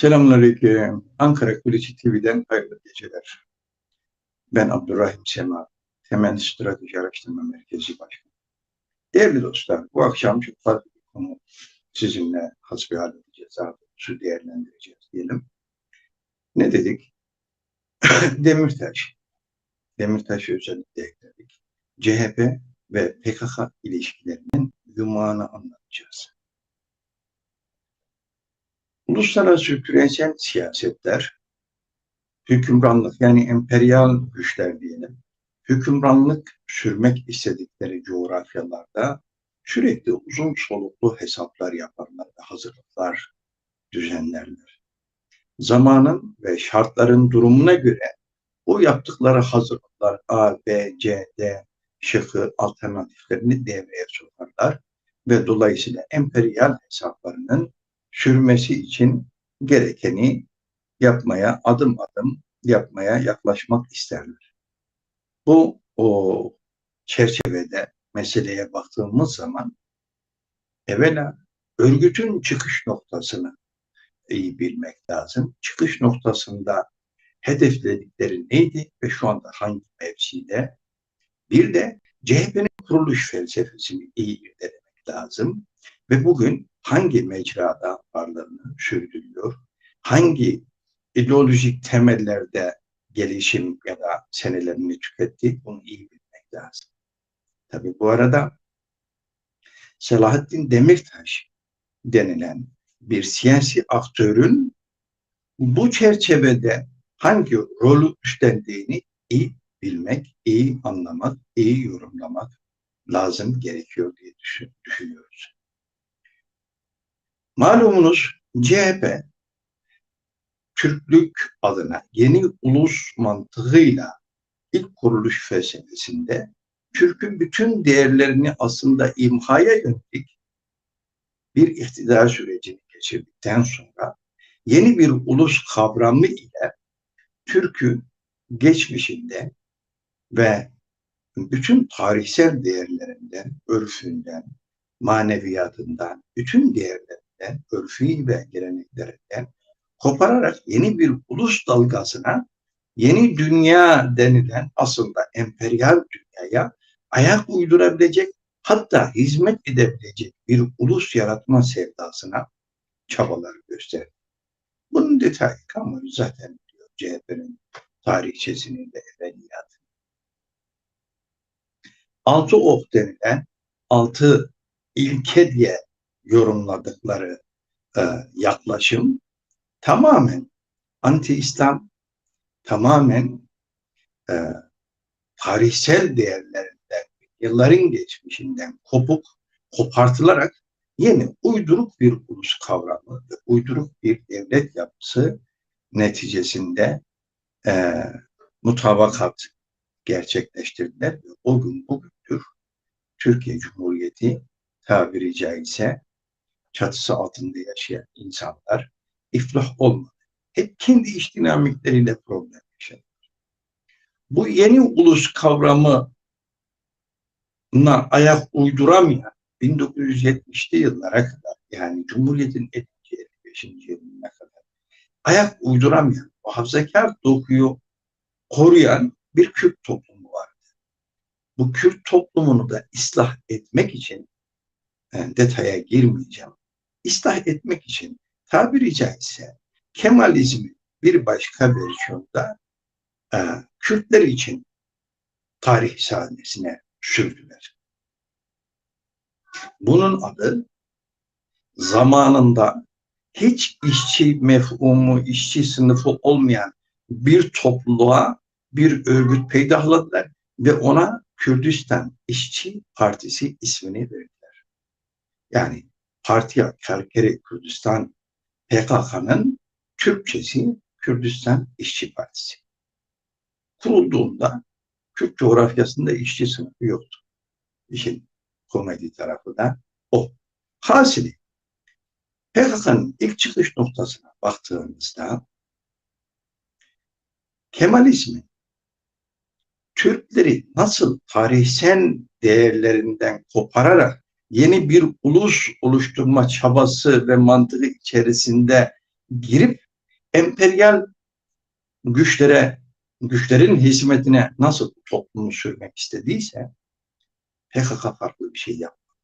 Selamünaleyküm. Ankara Kulisi TV'den hayırlı geceler. Ben Abdurrahim Sema, Temel Strateji Araştırma Merkezi Başkanı. Değerli dostlar, bu akşam çok farklı bir konu sizinle hasbihal edeceğiz, daha doğrusu değerlendireceğiz diyelim. Ne dedik? Demirtaş. Demirtaş'ı özellikle ekledik. CHP ve PKK ilişkilerinin yumağını anlatacağız. Uluslararası küresel siyasetler, hükümranlık yani emperyal güçler diyelim, hükümranlık sürmek istedikleri coğrafyalarda sürekli uzun soluklu hesaplar yaparlar ve hazırlıklar düzenlerler. Zamanın ve şartların durumuna göre o yaptıkları hazırlıklar A, B, C, D şıkkı alternatiflerini devreye sokarlar ve dolayısıyla emperyal hesaplarının sürmesi için gerekeni yapmaya, adım adım yapmaya yaklaşmak isterler. Bu o çerçevede meseleye baktığımız zaman evvela örgütün çıkış noktasını iyi bilmek lazım. Çıkış noktasında hedefledikleri neydi ve şu anda hangi mevside? Bir de CHP'nin kuruluş felsefesini iyi irdelemek lazım. Ve bugün hangi mecrada varlığını sürdürüyor? Hangi ideolojik temellerde gelişim ya da senelerini tüketti? Bunu iyi bilmek lazım. Tabii bu arada Selahattin Demirtaş denilen bir siyasi aktörün bu çerçevede hangi rolü üstlendiğini iyi bilmek, iyi anlamak, iyi yorumlamak lazım gerekiyor diye düşün, düşünüyoruz. Malumunuz CHP Türklük adına yeni ulus mantığıyla ilk kuruluş felsefesinde Türk'ün bütün değerlerini aslında imhaya yönelik bir iktidar sürecini geçirdikten sonra yeni bir ulus kavramı ile Türk'ü geçmişinde ve bütün tarihsel değerlerinden, örfünden, maneviyatından, bütün değerlerinden, örfü ve geleneklerinden kopararak yeni bir ulus dalgasına, yeni dünya denilen aslında emperyal dünyaya ayak uydurabilecek, hatta hizmet edebilecek bir ulus yaratma sevdasına çabalar gösterdi. Bunun detayı kamuoyu zaten biliyor CHP'nin tarihçesini ve evveliyatı altı ok denilen altı ilke diye yorumladıkları e, yaklaşım tamamen anti-İslam, tamamen e, tarihsel değerlerinden, yılların geçmişinden kopuk, kopartılarak yeni uyduruk bir ulus kavramı uyduruk bir devlet yapısı neticesinde e, mutabakat gerçekleştirdiler. O gün bugündür Türkiye Cumhuriyeti tabiri caizse çatısı altında yaşayan insanlar iflah olmadı. Hep kendi iş dinamikleriyle problem yaşadılar. Bu yeni ulus kavramına ayak uyduramayan 1970'li yıllara kadar yani Cumhuriyet'in 55. yılına kadar ayak uyduramayan, muhafazakar dokuyu koruyan bir Kürt toplumu vardı. Bu Kürt toplumunu da ıslah etmek için yani detaya girmeyeceğim. İslah etmek için tabiri caizse Kemalizmin bir başka versiyonda e, Kürtler için tarih sahnesine sürdüler. Bunun adı zamanında hiç işçi mefhumu, işçi sınıfı olmayan bir topluluğa bir örgüt peydahladılar ve ona Kürdistan İşçi Partisi ismini verdiler. Yani Partiya Kerkeri Kürdistan PKK'nın Türkçesi Kürdistan İşçi Partisi. Kurulduğunda Kürt coğrafyasında işçi sınıfı yoktu. İşin komedi tarafı da o. Hasili PKK'nın ilk çıkış noktasına baktığımızda Kemalizmin Türkleri nasıl tarihsel değerlerinden kopararak yeni bir ulus oluşturma çabası ve mantığı içerisinde girip emperyal güçlere, güçlerin hizmetine nasıl toplumu sürmek istediyse PKK farklı bir şey yaptı.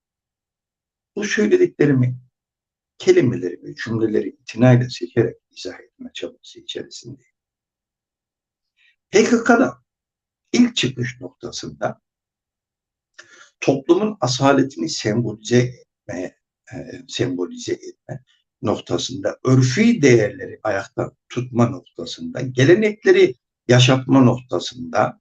Bu söylediklerimi kelimeleri ve cümleleri itinayla seçerek izah etme çabası içerisindeyim. PKK'da ilk çıkış noktasında toplumun asaletini sembolize etme, e, sembolize etme noktasında, örfi değerleri ayakta tutma noktasında, gelenekleri yaşatma noktasında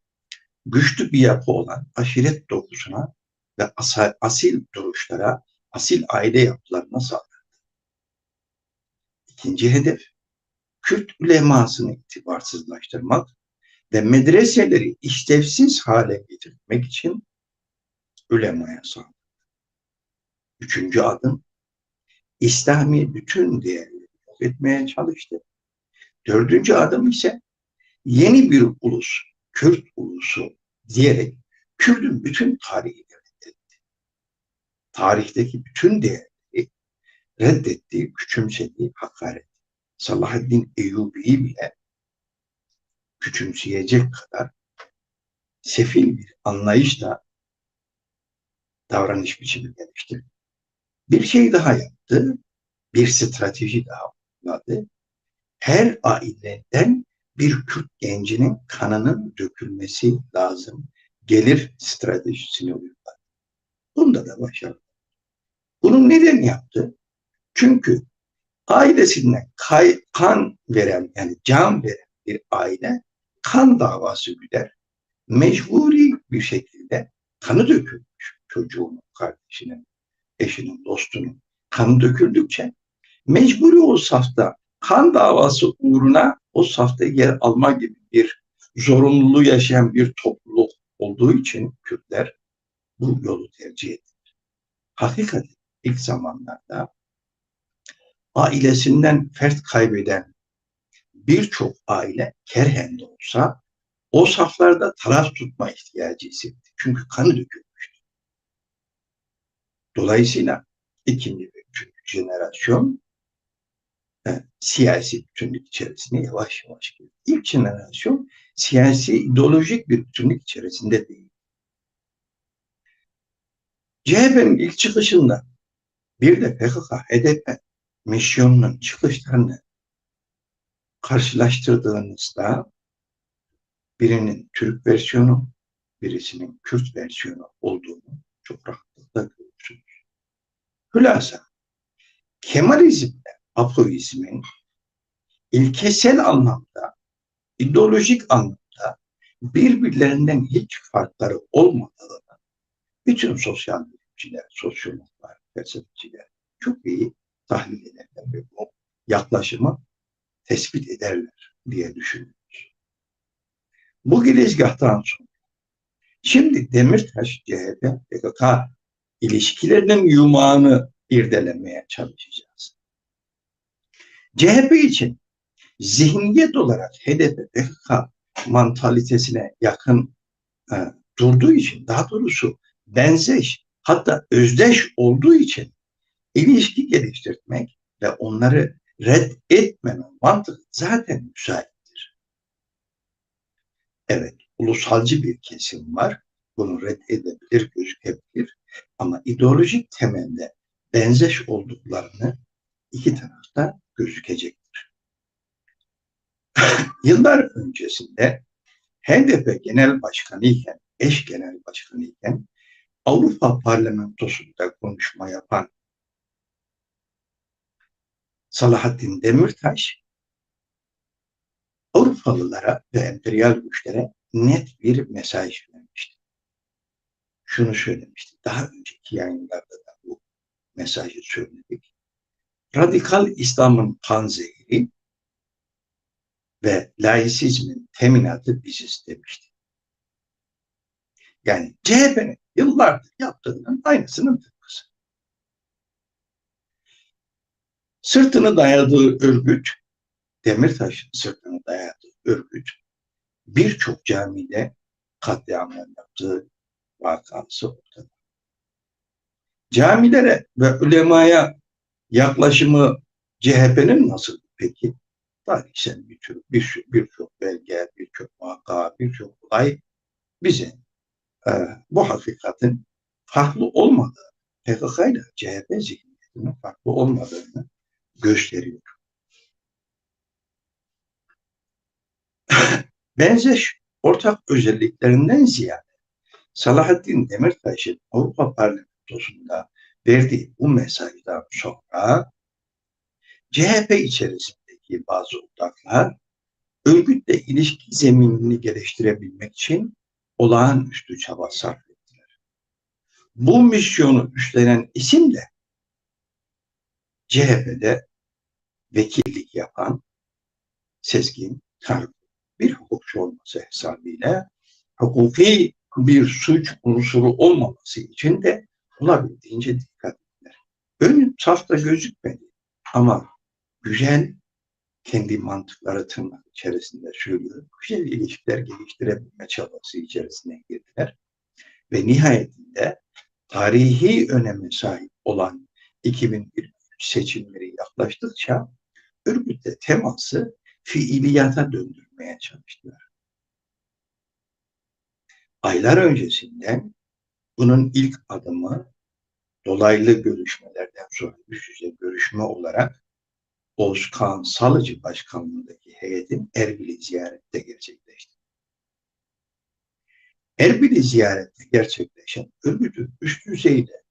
güçlü bir yapı olan aşiret dokusuna ve asal, asil duruşlara, asil aile yapılarına sahip. İkinci hedef, Kürt ulemasını itibarsızlaştırmak ve medreseleri işlevsiz hale getirmek için ulemaya sahip. Üçüncü adım, İslami bütün değerleri yok etmeye çalıştı. Dördüncü adım ise yeni bir ulus, Kürt ulusu diyerek Kürt'ün bütün tarihini reddetti. Tarihteki bütün değerleri reddettiği, küçümsediği hakaret. Salahaddin Eyyubi'yi bile küçümseyecek kadar sefil bir anlayışla davranış biçimi geliştirdi. Bir şey daha yaptı, bir strateji daha uyguladı. Her aileden bir Kürt gencinin kanının dökülmesi lazım. Gelir stratejisini uyguladı. Bunda da başarılı. Bunu neden yaptı? Çünkü ailesinden kay, kan veren yani can veren bir aile kan davası güder. Mecburi bir şekilde kanı dökülmüş çocuğunun, kardeşinin, eşinin, dostunun kanı döküldükçe mecburi o safta kan davası uğruna o safta yer alma gibi bir zorunluluğu yaşayan bir topluluk olduğu için Kürtler bu yolu tercih ettiler. Hakikaten ilk zamanlarda ailesinden fert kaybeden birçok aile kerhen de olsa o saflarda taraf tutma ihtiyacı hissetti. Çünkü kanı dökülmüştü. Dolayısıyla ikinci ve üçüncü jenerasyon e, siyasi bütünlük içerisinde yavaş yavaş girdi. İlk jenerasyon siyasi ideolojik bir bütünlük içerisinde değil. CHP'nin ilk çıkışında bir de PKK, HDP misyonunun çıkışlarını karşılaştırdığınızda birinin Türk versiyonu, birisinin Kürt versiyonu olduğunu çok rahatlıkla görürsünüz. Hülasa, Kemalizmle Apoizmin ilkesel anlamda, ideolojik anlamda birbirlerinden hiç farkları olmadığını bütün sosyal bilimciler, sosyologlar, felsefeciler çok iyi tahlil ederler ve bu yaklaşımı tespit ederler diye düşünüyoruz. Bu girizgahtan sonra şimdi Demirtaş, CHP, PKK ilişkilerinin yumağını irdelemeye çalışacağız. CHP için zihniyet olarak HDP, PKK mantalitesine yakın e, durduğu için, daha doğrusu benzeş, hatta özdeş olduğu için ilişki geliştirmek ve onları red etmeme mantığı zaten müsaittir. Evet, ulusalcı bir kesim var. Bunu red edebilir, gözükebilir. Ama ideolojik temelde benzeş olduklarını iki tarafta gözükecektir. Yıllar öncesinde HDP Genel Başkanı iken, eş Genel Başkanı iken Avrupa Parlamentosu'nda konuşma yapan Salahattin Demirtaş Avrupalılara ve emperyal güçlere net bir mesaj vermişti. Şunu söylemişti. Daha önceki yayınlarda da bu mesajı söyledik. Radikal İslam'ın panzehiri ve laisizmin teminatı biziz demişti. Yani CHP'nin yıllardır yaptığının aynısının tıpkısı. Sırtını dayadığı örgüt, Demirtaş'ın sırtını dayadığı örgüt birçok camide katliamlar yaptığı vakası ortada. Camilere ve ulemaya yaklaşımı CHP'nin nasıl peki? tarihsel birçok bir, birçok belge, birçok vaka, birçok olay bize e, bu hakikatin farklı olmadığı, PKK ile CHP zihniyetinin farklı olmadığını gösteriyor. Benzeş ortak özelliklerinden ziyade Salahattin Demirtaş'ın Avrupa Parlamentosu'nda verdiği bu mesajdan sonra CHP içerisindeki bazı odaklar örgütle ilişki zeminini geliştirebilmek için olağanüstü çaba sarf ettiler. Bu misyonu üstlenen isim de CHP'de vekillik yapan Sezgin Tanrı bir hukukçu olması hesabıyla hukuki bir suç unsuru olmaması için de olabildiğince dikkat ettiler. Ön safta gözükmedi ama güzel kendi mantıkları tırnak içerisinde söylüyor. Güzel ilişkiler geliştirebilme çabası içerisine girdiler. Ve nihayetinde tarihi öneme sahip olan 2023 seçimleri yaklaştıkça örgütle teması fiiliyata döndürmeye çalıştılar. Aylar öncesinden bunun ilk adımı dolaylı görüşmelerden sonra üst yüze görüşme olarak Özkan Salıcı başkanlığındaki heyetin Erbil'i ziyarette gerçekleşti. Erbil'i ziyarette gerçekleşen örgütün üst düzeyde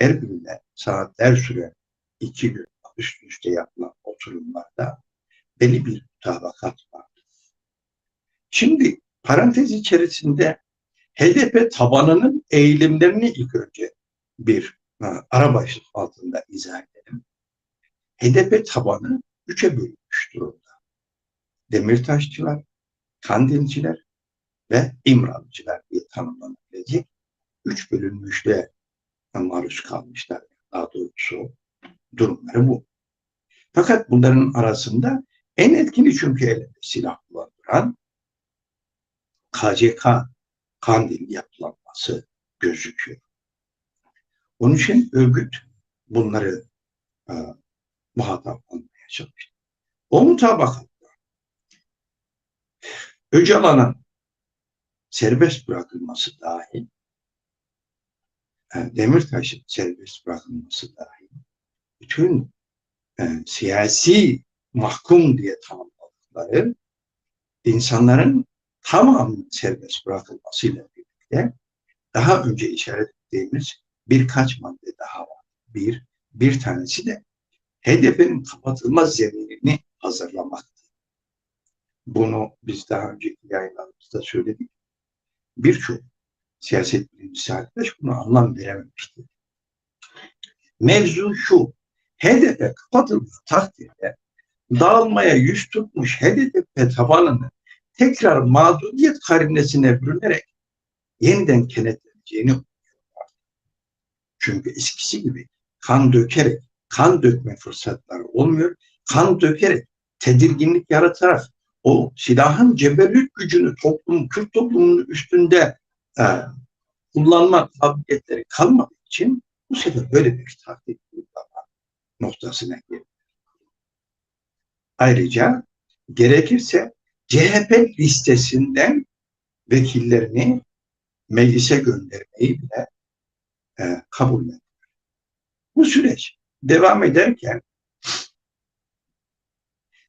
Erbil'de saatler süren iki gün üst üste yapılan oturumlarda belli bir mutabakat vardı. Şimdi parantez içerisinde HDP tabanının eğilimlerini ilk önce bir ha, ara başlık altında izah edelim. HDP tabanı üçe bölünmüş durumda. Demirtaşçılar, Kandilciler ve İmralıcılar diye tanımlanabilecek üç bölünmüşlüğe maruz kalmışlar. Daha doğrusu durumları bu. Fakat bunların arasında en etkili çünkü silah kullandıran KCK Kandil yapılanması gözüküyor. Onun için örgüt bunları e, muhatap olmaya çalıştı. O mutabakatta Öcalan'ın serbest bırakılması dahil e, Demirtaş'ın serbest bırakılması dahil bütün e, siyasi mahkum diye tanımladıkları insanların tamamının serbest bırakılmasıyla birlikte daha önce işaret ettiğimiz birkaç madde daha var. Bir, bir tanesi de hedefin kapatılmaz zeminini hazırlamaktı. Bunu biz daha önceki yayınlarımızda söyledik. Birçok siyaset bilimcisi arkadaş bunu anlam verememişti. Mevzu şu, hedefe kapatıldığı takdirde dağılmaya yüz tutmuş HDP tabanını tekrar mağduriyet karinesine bürünerek yeniden kenetleneceğini. Çünkü eskisi gibi kan dökerek, kan dökme fırsatları olmuyor. Kan dökerek, tedirginlik yaratarak o silahın cebellük gücünü toplum, Kürt toplumunun üstünde e, kullanma kabiliyetleri kalmadığı için bu sefer böyle bir taktik noktasına geldi. Ayrıca gerekirse CHP listesinden vekillerini meclise göndermeyi bile e, kabul ediyor. Bu süreç devam ederken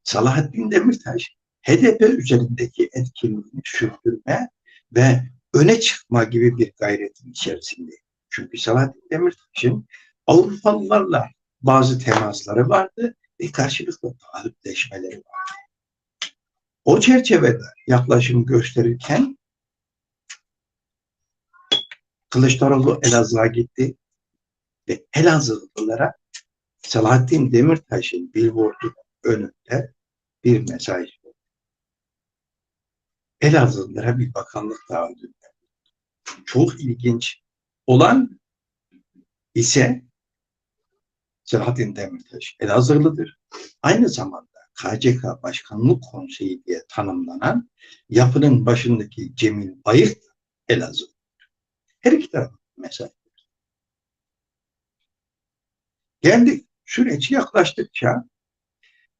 Salahattin Demirtaş HDP üzerindeki etkinliğini sürdürme ve öne çıkma gibi bir gayretin içerisinde. Çünkü Salahattin Demirtaş'ın Avrupalılarla bazı temasları vardı ve karşılıklı taahhütleşmeleri vardı. O çerçevede yaklaşım gösterirken Kılıçdaroğlu Elazığ'a gitti ve Elazığlılara Selahattin Demirtaş'ın billboardu önünde bir mesaj verdi. Elazığlılara bir bakanlık taahhüdü Çok ilginç olan ise Selahattin Demirtaş Elazığlıdır. Aynı zamanda KCK Başkanlık Konseyi diye tanımlanan yapının başındaki Cemil Bayık Elazığ. Her iki taraf mesaj. Geldik süreç yaklaştıkça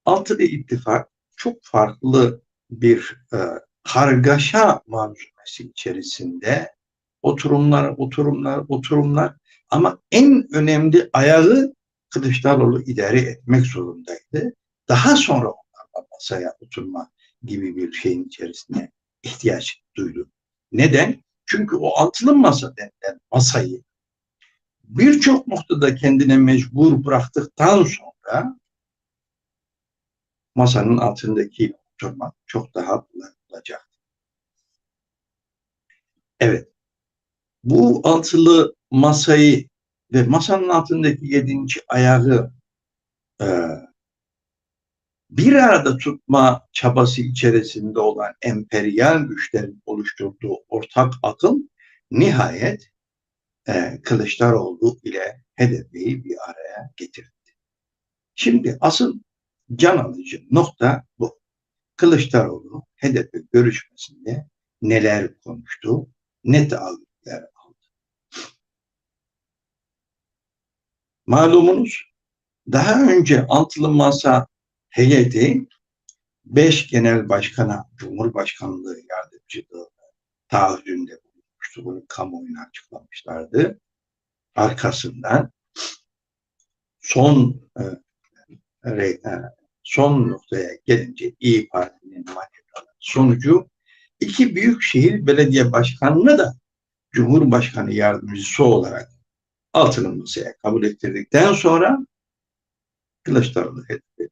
Altılı ittifak çok farklı bir e, kargaşa manzumesi içerisinde oturumlar, oturumlar, oturumlar ama en önemli ayağı Kılıçdaroğlu idare etmek zorundaydı. Daha sonra onlarla masaya oturma gibi bir şeyin içerisine ihtiyaç duydu. Neden? Çünkü o altılı masa denilen masayı birçok noktada kendine mecbur bıraktıktan sonra masanın altındaki oturmak çok daha olacak. Evet. Bu altılı masayı ve masanın altındaki yedinci ayağı e, bir arada tutma çabası içerisinde olan emperyal güçlerin oluşturduğu ortak akıl nihayet e, Kılıçdaroğlu ile HDP'yi bir araya getirdi. Şimdi asıl can alıcı nokta bu. Kılıçdaroğlu HDP görüşmesinde neler konuştu, ne taahhütler aldı. Malumunuz daha önce altılı masa heyeti beş genel başkana Cumhurbaşkanlığı yardımcılığı taahhüdünde bulunmuştu. Bunu kamuoyuna açıklamışlardı. Arkasından son e, e, son noktaya gelince İyi Parti'nin manevraları sonucu iki büyükşehir belediye başkanını da Cumhurbaşkanı yardımcısı olarak altılı masaya kabul ettirdikten sonra Kılıçdaroğlu HDP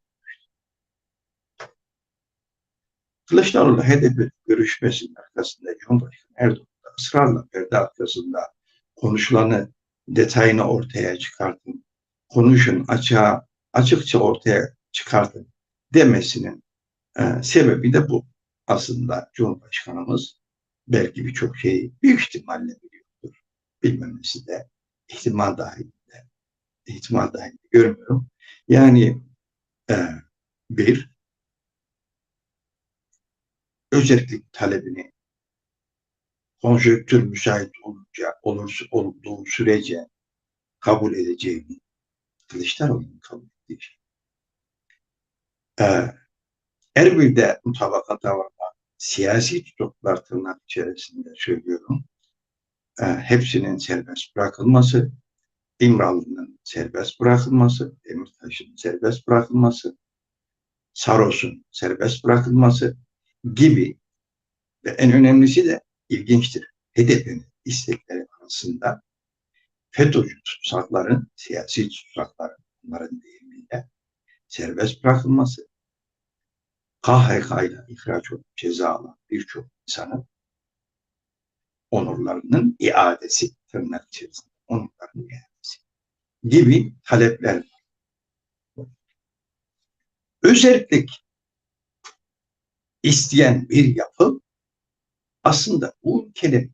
Kılıçdaroğlu HDP görüşmesinin arkasında Cumhurbaşkanı Erdoğan ısrarla perde arkasında konuşulanı detayını ortaya çıkartın. Konuşun açığa, açıkça ortaya çıkartın demesinin e, sebebi de bu. Aslında Cumhurbaşkanımız belki birçok şeyi büyük ihtimalle biliyordur. Bilmemesi de ihtimal dahilinde. ihtimal dahilinde görmüyorum. Yani e, bir, özellik talebini konjöktür müsait olunca, olur, olduğu sürece kabul edeceğini Kılıçdaroğlu'nun kabul ettiği şey. Ee, Erbil'de mutabakata varma siyasi tutuklar tırnak içerisinde söylüyorum. Ee, hepsinin serbest bırakılması, İmralı'nın serbest bırakılması, Demirtaş'ın serbest bırakılması, Saros'un serbest bırakılması gibi ve en önemlisi de ilginçtir. HDP'nin istekleri arasında FETÖ'cü tutsakların, siyasi tutsakların, bunların deyimiyle serbest bırakılması, KHK ile ihraç olup ceza alan birçok insanın onurlarının iadesi tırnak içerisinde onurlarının iadesi gibi talepler var. Özellik isteyen bir yapı aslında bu ülkenin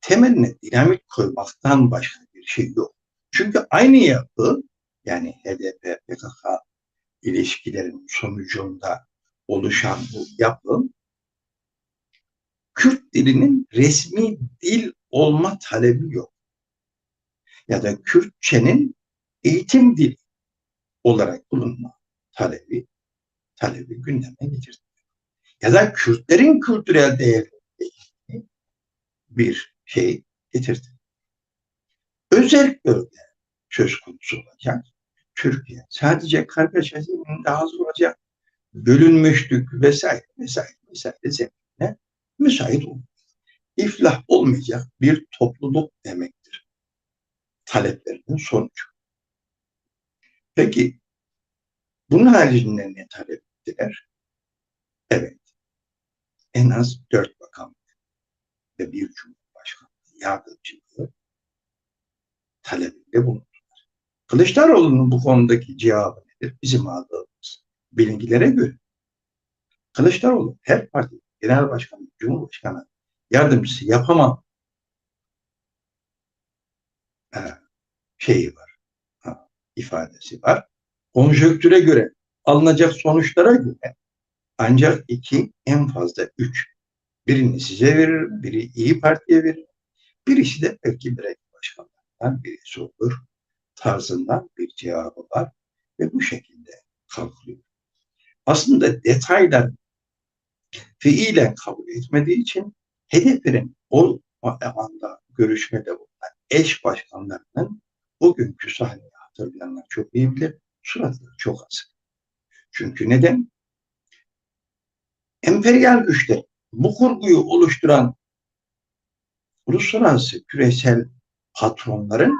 temeline dinamik koymaktan başka bir şey yok. Çünkü aynı yapı yani HDP, PKK ilişkilerin sonucunda oluşan bu yapı Kürt dilinin resmi dil olma talebi yok. Ya da Kürtçenin eğitim dili olarak bulunma talebi talebi gündeme getirdi. Ya da Kürtlerin kültürel değerleri bir şey getirdi. Özel bölge söz konusu olacak. Türkiye sadece kardeş aziminde hazır olacak. Bölünmüşlük vesaire vesaire vesaire zeminine müsait olmayacak. İflah olmayacak bir topluluk demektir. Taleplerinin sonucu. Peki bunun haricinde ne talep ettiler? Evet. En az dört bakanlık ve bir cumhurbaşkanı yardımcılığı talebinde bulundular. Kılıçdaroğlu'nun bu konudaki cevabı nedir? Bizim aldığımız bilgilere göre Kılıçdaroğlu her parti genel başkanı, cumhurbaşkanı yardımcısı yapamam ee, şeyi var, ifadesi var. Konjöktüre göre alınacak sonuçlara göre ancak iki, en fazla üç Birini size veririm, biri iyi Parti'ye veririm. Birisi de belki belediye başkanlarından birisi olur tarzından bir cevabı var ve bu şekilde kalkılıyor. aslında detaylar fiilen kabul etmediği için HDP'nin o anda görüşmede bulunan eş başkanlarının o günkü sahneyi hatırlayanlar çok iyi bilir. Suratları çok az. Çünkü neden? Emperyal güçler bu kurguyu oluşturan uluslararası küresel patronların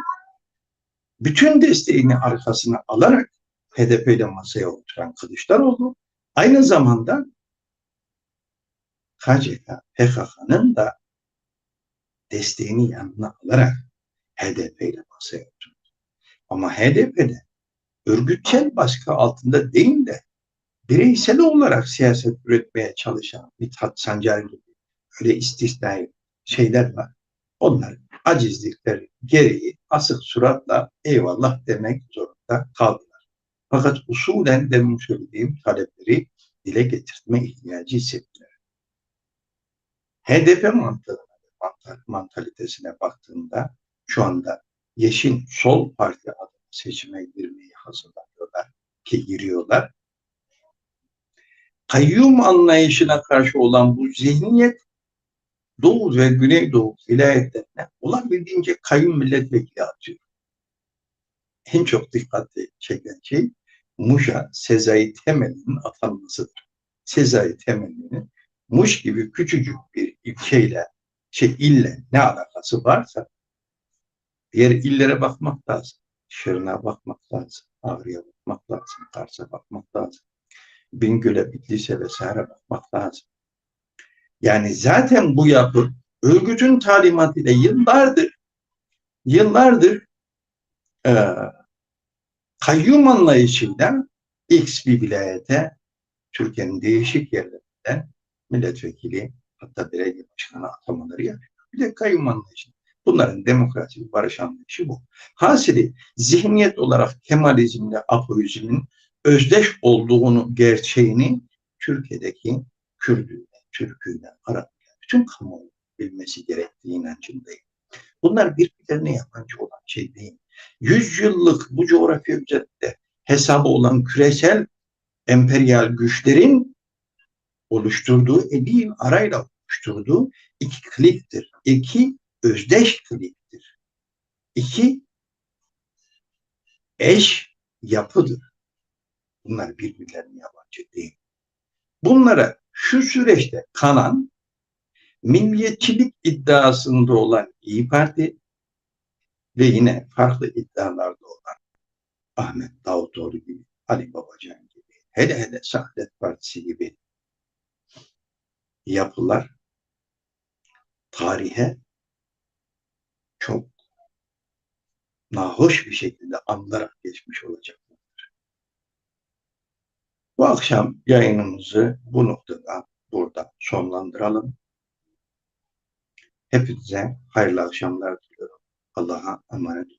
bütün desteğini arkasına alarak HDP ile masaya oturan Kılıçdaroğlu aynı zamanda KCK, PKK'nın da desteğini yanına alarak HDP ile masaya oturdu. Ama HDP'de örgütsel baskı altında değil de bireysel olarak siyaset üretmeye çalışan Mithat Sancar gibi öyle istisnai şeyler var. Onlar acizlikleri gereği asık suratla eyvallah demek zorunda kaldılar. Fakat usulen demin söylediğim talepleri dile getirme ihtiyacı hissettiler. HDP mantığına, mantalitesine baktığında şu anda Yeşil Sol Parti adına seçime girmeyi hazırlanıyorlar ki giriyorlar. Kayyum anlayışına karşı olan bu zihniyet Doğu ve Güneydoğu vilayetlerine olabildiğince kayyum milletvekili atıyor. En çok dikkatli çeken şey Muş'a Sezai Temel'in atanmasıdır. Sezai Temel'in Muş gibi küçücük bir ilçeyle, şey ille ne alakası varsa diğer illere bakmak lazım. Şırnağa bakmak lazım. Ağrı'ya bakmak lazım. Kars'a bakmak lazım. Bingöl'e, Bitlis'e vesaire bakmak lazım. Yani zaten bu yapı örgütün talimatıyla yıllardır yıllardır e, kayyum anlayışıyla X bir vilayete Türkiye'nin değişik yerlerinden milletvekili hatta belediye başkanı atamaları yapıyor. Bir de kayyum anlayışı. Bunların demokrasi, barış anlayışı bu. Hasili zihniyet olarak Kemalizmle Apoizmin özdeş olduğunu, gerçeğini Türkiye'deki Kürdüyle, Türküyle, Arap'ıyla bütün kamuoyu bilmesi gerektiği inancındayım. Bunlar birbirlerine yabancı olan şey değil. Yüzyıllık bu coğrafya üzerinde hesabı olan küresel emperyal güçlerin oluşturduğu, elin arayla oluşturduğu iki kliktir. İki özdeş kliktir. İki eş yapıdır. Bunlar birbirlerine yabancı değil. Bunlara şu süreçte kanan milliyetçilik iddiasında olan İyi Parti ve yine farklı iddialarda olan Ahmet Davutoğlu gibi, Ali Babacan gibi, hele hele Saadet Partisi gibi yapılar tarihe çok nahoş bir şekilde anlarak geçmiş olacaklardır. Bu akşam yayınımızı bu noktada burada sonlandıralım. Hepinize hayırlı akşamlar diliyorum. Allah'a emanet olun.